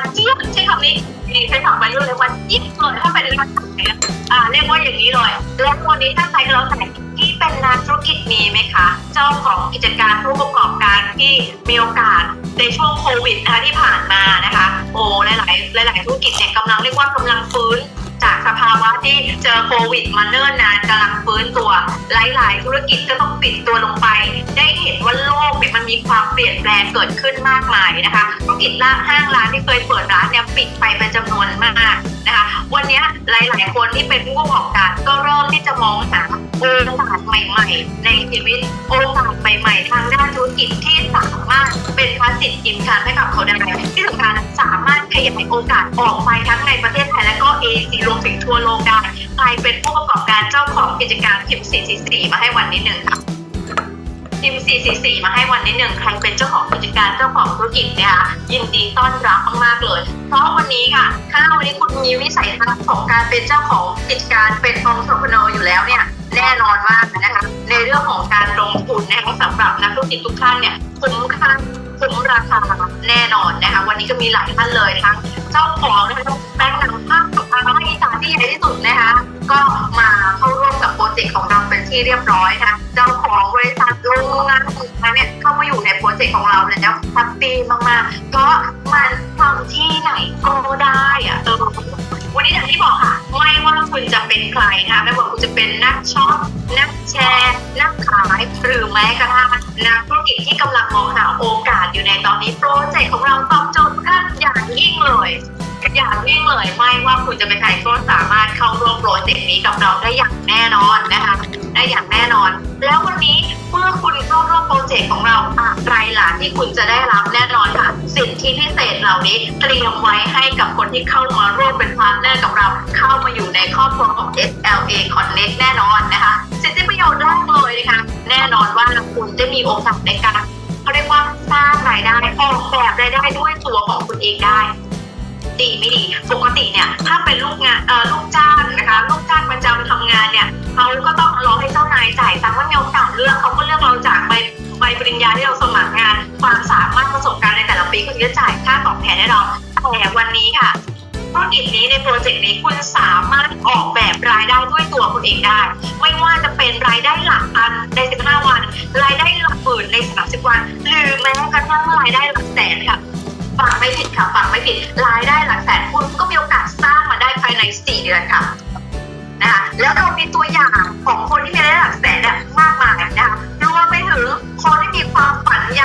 ันเจี๊ยบใช้คำนี้นี่ใช้คำไปเรื่อยวันเจี๊ยบเลยถ้าเป็นภาษาไหนอะอ่าเรียกว่าอย่างนี้เลยแล้ววันนี้ถ้าใครก็แล้วแต่ที่เป็นนักธุรกิจมีไหมคะ เจ้าของกิจการผู้ประกอบการที่มีโอกาสในช่วงโควิดนะคะที่ผ่านมานะคะ โอ้หลายหลายหลายๆธุรกิจเนี่ยกำลังเรียกว่ากำลังฟื้น จากสภาวะที่เจอโควิดมาเนิ่นนานกำลังฟื้นตัวหลาย ๆ ธุรกิจก็ต้องปิดตัวลงไป ได้เห็นว่าโลกเนี่ยมันมีความเปลี่ยนแปลงเกิดขึ้นมากมายนะคะธุรกิจร้านห้างร้านที่เคยเปิดร้านเนี่ยปิดไปเป็นจำนวนมากนะคะวันนี้หลาย ๆ คนที่เป็นผู้ประกอบการก็เริ่มที่จะมองหาโอกาสใหม่ ๆ ในชีวิตโอกาสใหม่ ๆ ทางด้านธุรกิจที่ เป็นพาสซีฟอินคัมให้กับเขาได้ที่สำคัญสามารถขยายโอกาสออกไปทั้งในประเทศไทยและก็เอเชียรวมถึงทั่วโลกได้ใครเป็นผู้ประกอบการเจ้าของกิจการพิมพ์444มาให้วันนี้หนึ่งค่ะพิมพ์444 มาให้วันนี้หนึ่งใครเป็นเจ้าของกิจการเจ้าของธุรกิจเนี่ยค่ะยินดีต้อนรับมากๆเลย เพราะวันนี้ค่ะถ้าวันนี้คุณมีวิสัยทัศน์ของการเป็นเจ้าของกิจการเป็นองค์ประกอบอยู่แล้วเนี่ย แน่นอนมากนะคะในเรื่องของการลงทุนนะคะสำหรับนักธุรกิจทุกท่านเนี่ยคุ้มค่าคุ้มราคาแน่นอนนะคะวันนี้ก็มีหลายท่านเลยทั้งเจ้าของนะคะแบงค์นำภาคกับภาคอีสานที่ใหญ่ที่สุดนะคะก็มาเข้าร่วมกับโปรเจกต์ของเราเป็นที่เรียบร้อยนะคะเจ้าของบริษัทโรงงานต่าเนี่ยเข้ามาอยู่ในโปรเจกต์ของเราแล้วแฮปปี้มากๆเพราะมันทำที่ไหนก็ได้อะ เป็นใครนะคะไม่ว่าคุณจะเป็นนักช็อปนักแชร์นักขายหรือแม้กระทั่งนักธุรกิจที่กำลังมองหาโอกาสอยู่ในตอนนี้โปรเจกต์ของเราตอบโจทย์ท่านอย่างยิ่งเลยอย่างยิ่งเลยไม่ว่าคุณจะเป็นใครก็สามารถเข้าร่วมโปรเจกต์นี้กับเราได้อย่างแน่นอนนะคะได้อย่างแน่นอน แล้ววันนี้ เมื่อคุณเข้าร่วมโปรเจกต์ของเราอะไรล่ะที่คุณจะได้รับแน่นอนค่ะ สิทธิพิเศษเหล่านี้เตรียมไว้ให้กับคนที่เข้ามาร่วมเป็นพาร์ทเนอร์กับเรา เข้ามาอยู่ในครอบครัวของ SLA Connect แน่นอนนะคะ สิทธิประโยชน์แรกเลยนะคะแน่นอนว่าคุณจะมีโอกาสในการเขาเรียกว่าสร้างรายได้ออกแบบรายได้ด้วยตัวของคุณเองได้ดีไม่ดีปกติเนี่ยถ้าเป็นลูกงานเอ่อลูกจ้างนะคะ ลูกจ้างประจำทำงานเนี่ย ในแต่ละปีเขาจะจ่ายค่าตอบแทนให้เราแต่วันนี้ค่ะธุรกิจนี้ในโปรเจกต์นี้คุณสามารถออกแบบรายได้ด้วยตัวคุณเองได้ ไม่ว่าจะเป็นรายได้หลักพันใน 15 วัน รายได้หลักหมื่นใน 30 วัน หรือแม้กระทั่งรายได้หลักแสนค่ะฟังไม่ผิดค่ะฟังไม่ผิดรายได้หลักแสนคุณก็มีโอกาสสร้างมาได้ภายใน 4 เดือนค่ะนะคะแล้วเรามีตัวอย่างของคนที่มี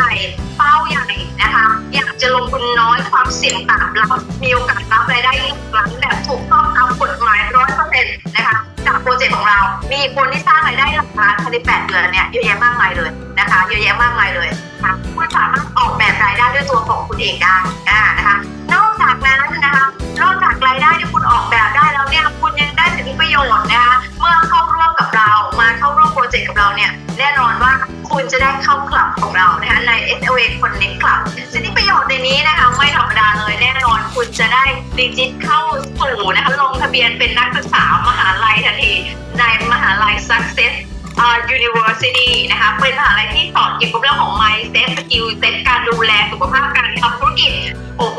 ใหญ่เป้าใหญ่นะคะ อยากจะลงทุนน้อยความเสี่ยงต่ำแล้วมีโอกาสรับรายได้หลักล้านแบบถูกต้องตามกฎหมายร้อยเปอร์เซ็นต์นะคะจากโปรเจกต์ของเรา มีคนที่สร้างรายได้หลักล้านภายใน8เดือนเนี่ยเยอะแยะมากมายเลยนะคะเยอะแยะมากมายเลยนะคะคุณสามารถออกแบบรายได้ด้วยตัวของคุณเองได้อ่านะคะนอกจากนั้นนะคะนอกจากรายได้ที่คุณออกแบบได้แล้วเนี่ยคุณยังได้สิทธิประโยชน์นะคะเมื่อเข้าร่วมกับเรามาเข้าร่วมโปรเจกต์กับเราเนี่ยแน่นอนว่า คุณจะได้เข้าคลับของเรานะคะใน SLA Connect Club สิทธิประโยชน์ในนี้นะคะไม่ธรรมดาเลยแน่นอนคุณจะได้ดิจิตเข้าสู่นะคะลงทะเบียนเป็นนักศึกษามหาลัยทันที ในมหาลัย Success อ่า University นะคะเป็นมหาลัยที่สอนเกี่ยวกับเรื่องของ mindset skill set การดูแลสุขภาพการทำธุรกิจโอ้โห